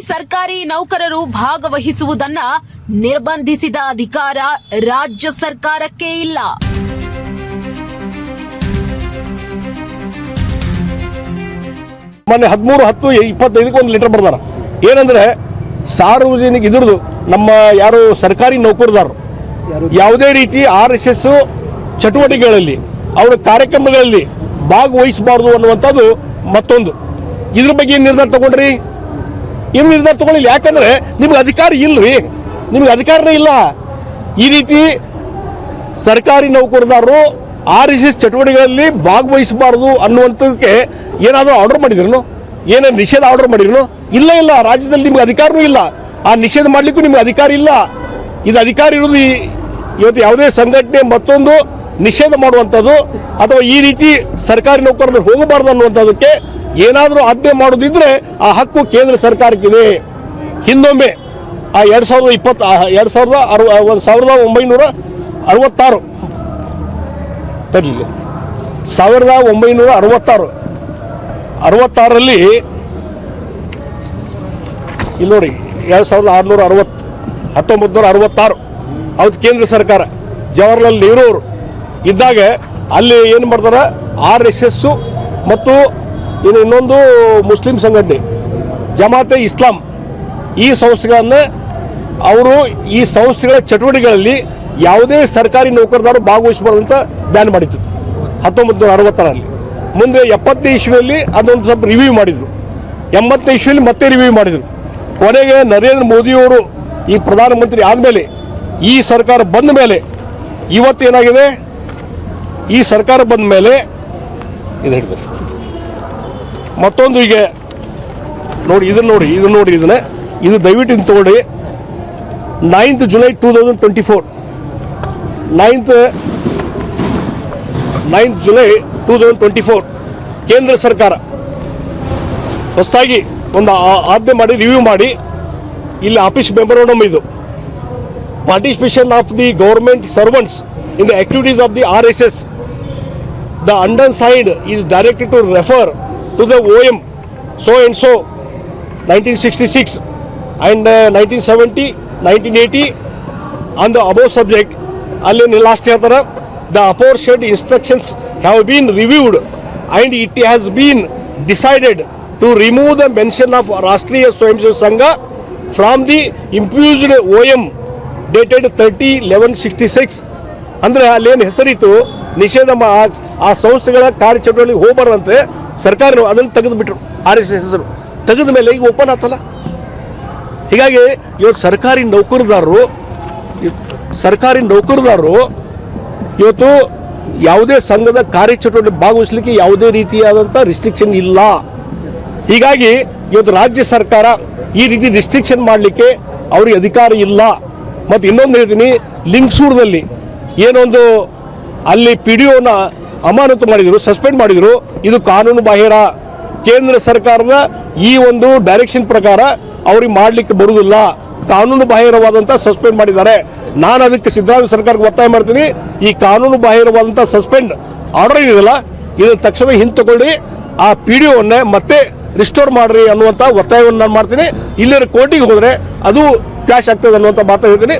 ಸರ್ಕಾರಿ ನೌಕರರು ಭಾಗವಹಿಸುವುದನ್ನ ನಿರ್ಬಂಧಿಸಿದ ಅಧಿಕಾರ ರಾಜ್ಯ ಸರ್ಕಾರಕ್ಕೆ ಇಲ್ಲ. ಮೊನ್ನೆ ಹದಿಮೂರು, ಹತ್ತು, ಇಪ್ಪತ್ತೈದಕ್ಕೆ ಒಂದು ಲೀಟರ್ ಬರ್ದಾರ. ಏನಂದ್ರೆ, ಸಾರ್ವಜನಿಕ ಇದ್ರದ್ದು ನಮ್ಮ ಯಾರು ಸರ್ಕಾರಿ ನೌಕರದಾರರು ಯಾವುದೇ ರೀತಿ ಆರ್ ಎಸ್ ಎಸ್ ಚಟುವಟಿಕೆಗಳಲ್ಲಿ, ಅವರ ಕಾರ್ಯಕ್ರಮಗಳಲ್ಲಿ ಭಾಗವಹಿಸಬಾರ್ದು ಅನ್ನುವಂಥದ್ದು ಮತ್ತೊಂದು. ಇದ್ರ ಬಗ್ಗೆ ಏನು ನಿರ್ಧಾರ ತಗೊಂಡ್ರಿ? ಏನು ನಿರ್ಧಾರ ತಗೊಳ್ಳಿಲ್ಲ ಯಾಕಂದ್ರೆ ನಿಮ್ಗೆ ಅಧಿಕಾರ ಇಲ್ರಿ. ನಿಮ್ಗೆ ಅಧಿಕಾರನೇ ಇಲ್ಲ. ಈ ರೀತಿ ಸರ್ಕಾರಿ ನೌಕರದಾರರು ಆರ್ ಎಸ್ ಎಸ್ ಚಟುವಟಿಕೆಗಳಲ್ಲಿ ಭಾಗವಹಿಸಬಾರದು ಅನ್ನುವಂಥದಕ್ಕೆ ಏನಾದರೂ ಆರ್ಡರ್ ಮಾಡಿದ್ರು ಏನೋ ನಿಷೇಧ ಆರ್ಡರ್ ಮಾಡಿದ್ರು ಇಲ್ಲ ಇಲ್ಲ. ರಾಜ್ಯದಲ್ಲಿ ನಿಮ್ಗೆ ಅಧಿಕಾರನೂ ಇಲ್ಲ. ಆ ನಿಷೇಧ ಮಾಡಲಿಕ್ಕೂ ನಿಮ್ಗೆ ಅಧಿಕಾರ ಇಲ್ಲ. ಇದು ಅಧಿಕಾರ ಇರೋದು ಇವತ್ತು ಯಾವುದೇ ಸಂಘಟನೆ ಮತ್ತೊಂದು ನಿಷೇಧ ಮಾಡುವಂಥದ್ದು ಅಥವಾ ಈ ರೀತಿ ಸರ್ಕಾರಿ ನೌಕರರು ಹೋಗಬಾರ್ದು ಅನ್ನುವಂಥದ್ದಕ್ಕೆ ಏನಾದರೂ ಆಜ್ಞೆ ಮಾಡೋದಿದ್ರೆ ಆ ಹಕ್ಕು ಕೇಂದ್ರ ಸರ್ಕಾರಕ್ಕಿದೆ. ಹಿಂದೊಮ್ಮೆ ಆ ಎರಡು ಸಾವಿರದ ಇಪ್ಪತ್ತು ಎರಡು ಸಾವಿರದ ಅರವ ಸಾವಿರದ ಒಂಬೈನೂರ ಅರವತ್ತಾರು. ತರಲಿ ಸಾವಿರದ ಒಂಬೈನೂರ ಅರವತ್ತಾರು. ಅರವತ್ತಾರರಲ್ಲಿ ಇಲ್ಲಿ ನೋಡಿ, ಎರಡು ಸಾವಿರದ ಆರುನೂರ ಅರವತ್ತು ಹತ್ತೊಂಬತ್ತು ನೂರ ಅರವತ್ತಾರು. ಅವತ್ತು ಕೇಂದ್ರ ಸರ್ಕಾರ. ಜವಾಹರ್ಲಾಲ್ ನೆಹರು ಅವರು ಇದ್ದಾಗ ಅಲ್ಲಿ ಏನು ಮಾಡ್ತಾರೆ? ಆರ್ ಎಸ್ ಎಸ್ಸು ಮತ್ತು ಇನ್ನು ಇನ್ನೊಂದು ಮುಸ್ಲಿಂ ಸಂಘಟನೆ, ಜಮಾತೆ ಇಸ್ಲಾಂ. ಈ ಸಂಸ್ಥೆಗಳನ್ನು ಅವರು ಈ ಸಂಸ್ಥೆಗಳ ಚಟುವಟಿಕೆಗಳಲ್ಲಿ ಯಾವುದೇ ಸರ್ಕಾರಿ ನೌಕರದಾರರು ಭಾಗವಹಿಸಬಾರ್ದು ಅಂತ ಬ್ಯಾನ್ ಮಾಡಿದ್ರು ಹತ್ತೊಂಬತ್ತು ನೂರ ಅರವತ್ತರಲ್ಲಿ ಮುಂದೆ ಎಪ್ಪತ್ತನೇ ಇಸ್ವಿಯಲ್ಲಿ ಅದೊಂದು ಸ್ವಲ್ಪ ರಿವ್ಯೂ ಮಾಡಿದರು. ಎಂಬತ್ತನೇ ಇಸ್ವಿಯಲ್ಲಿ ಮತ್ತೆ ರಿವ್ಯೂ ಮಾಡಿದರು. ಕೊನೆಗೆ ನರೇಂದ್ರ ಮೋದಿಯವರು ಈ ಪ್ರಧಾನಮಂತ್ರಿ ಆದಮೇಲೆ ಈ ಸರ್ಕಾರ ಬಂದ ಮೇಲೆ ಇವತ್ತೇನಾಗಿದೆ? ಈ ಸರ್ಕಾರ ಬಂದ ಮೇಲೆ ಇದು ಹಿಡಿದ್ರು ಮತ್ತೊಂದು ಈಗ ನೋಡಿ, ಇದನ್ನ ನೋಡಿ ಇದನ್ನ ನೋಡಿ ಇದನ್ನ. ಇದು ದಯವಿಟ್ಟು ಇನ್ನು ತಗೊಳ್ಳಿ. Ninth July two thousand twenty four ninth ninth July two thousand twenty four ಕೇಂದ್ರ ಸರ್ಕಾರ ಹೊಸದಾಗಿ ಒಂದು ಆಜ್ಞೆ ಮಾಡಿ ರಿವ್ಯೂ ಮಾಡಿ. ಇಲ್ಲಿ ಆಫೀಸ್ ಮೆಮೊರಂಡಮ್ ಇದು. Participation of the government servants in the activities of the R S S the undersigned is directed to refer to the OM so and so 1966 and uh, 1970 1980 on the above subject ಅಲ್ಲಿ last ಹೇಳ್ತಾರೆ the above instructions have been reviewed and it has been decided to remove the mention of Rashtriya Swayamsevak Sangh from the impugned O M dated thirty eleven sixty six ಅಂದ್ರೆ ಅಲ್ಲೇನು ಹೆಸರಿತ್ತು? ನಿಷೇಧ ಆ- ಸಂಸ್ಥೆಗಳ ಕಾರ್ಯಚಟುವಟಿಕೆ ಹೋಗ್ಬಾರ್ದಂತೆ ಸರ್ಕಾರ ಅದನ್ನು ತೆಗೆದು ಬಿಟ್ರು ಆರ್ ಎಸ್ ಎಸ್ ಹೆಸರು. ತೆಗೆದ ಮೇಲೆ ಈಗ ಓಪನ್ ಆತಲ್ಲ? ಹೀಗಾಗಿ ಇವತ್ತು ಸರ್ಕಾರಿ ನೌಕರದಾರರು ಸರ್ಕಾರಿ ನೌಕರದಾರರು ಇವತ್ತು ಯಾವುದೇ ಸಂಘದ ಕಾರ್ಯಚಟುವಟಿಕೆ ಭಾಗವಹಿಸಲಿಕ್ಕೆ ಯಾವುದೇ ರೀತಿಯಾದಂಥ ರಿಸ್ಟ್ರಿಕ್ಷನ್ ಇಲ್ಲ. ಹೀಗಾಗಿ ಇವತ್ತು ರಾಜ್ಯ ಸರ್ಕಾರ ಈ ರೀತಿ ರಿಸ್ಟ್ರಿಕ್ಷನ್ ಮಾಡಲಿಕ್ಕೆ ಅವ್ರಿಗೆ ಅಧಿಕಾರ ಇಲ್ಲ. ಮತ್ತು ಇನ್ನೊಂದು ಹೇಳ್ತೀನಿ, ಲಿಂಗ್ಸೂರದಲ್ಲಿ ಏನೊಂದು ಅಲ್ಲಿ ಪಿ ಡಿ ಒನ ಅಮಾನತು ಮಾಡಿದರು ಸಸ್ಪೆಂಡ್ ಮಾಡಿದರು. ಇದು ಕಾನೂನು ಬಾಹಿರ. ಕೇಂದ್ರ ಸರ್ಕಾರದ ಈ ಒಂದು ಡೈರೆಕ್ಷನ್ ಪ್ರಕಾರ ಅವ್ರಿಗೆ ಮಾಡಲಿಕ್ಕೆ ಬರುವುದಿಲ್ಲ. ಕಾನೂನು ಬಾಹಿರವಾದಂಥ ಸಸ್ಪೆಂಡ್ ಮಾಡಿದ್ದಾರೆ. ನಾನು ಅದಕ್ಕೆ ಸಿದ್ದರಾಮಯ್ಯ ಸರ್ಕಾರಕ್ಕೆ ಒತ್ತಾಯ ಮಾಡ್ತೀನಿ. ಈ ಕಾನೂನು ಬಾಹಿರವಾದಂಥ ಸಸ್ಪೆಂಡ್ ಆರ್ಡರ್ ಇದೆಯಲ್ಲ ಇದನ್ನು ತಕ್ಷಣ ಹಿಂತಕೊಳ್ಳಿ. ಆ ಪಿ ಡಿ ಒನ್ನೇ ಮತ್ತೆ ರಿಸ್ಟೋರ್ ಮಾಡ್ರಿ ಅನ್ನುವಂಥ ಒತ್ತಾಯವನ್ನು ನಾನು ಮಾಡ್ತೀನಿ. ಇಲ್ಲಿರೋ ಕೋರ್ಟಿಗೆ ಹೋದರೆ ಅದು ಕ್ಯಾಶ್ ಆಗ್ತದೆ ಅನ್ನುವಂಥ ಮಾತು ಹೇಳ್ತೀನಿ.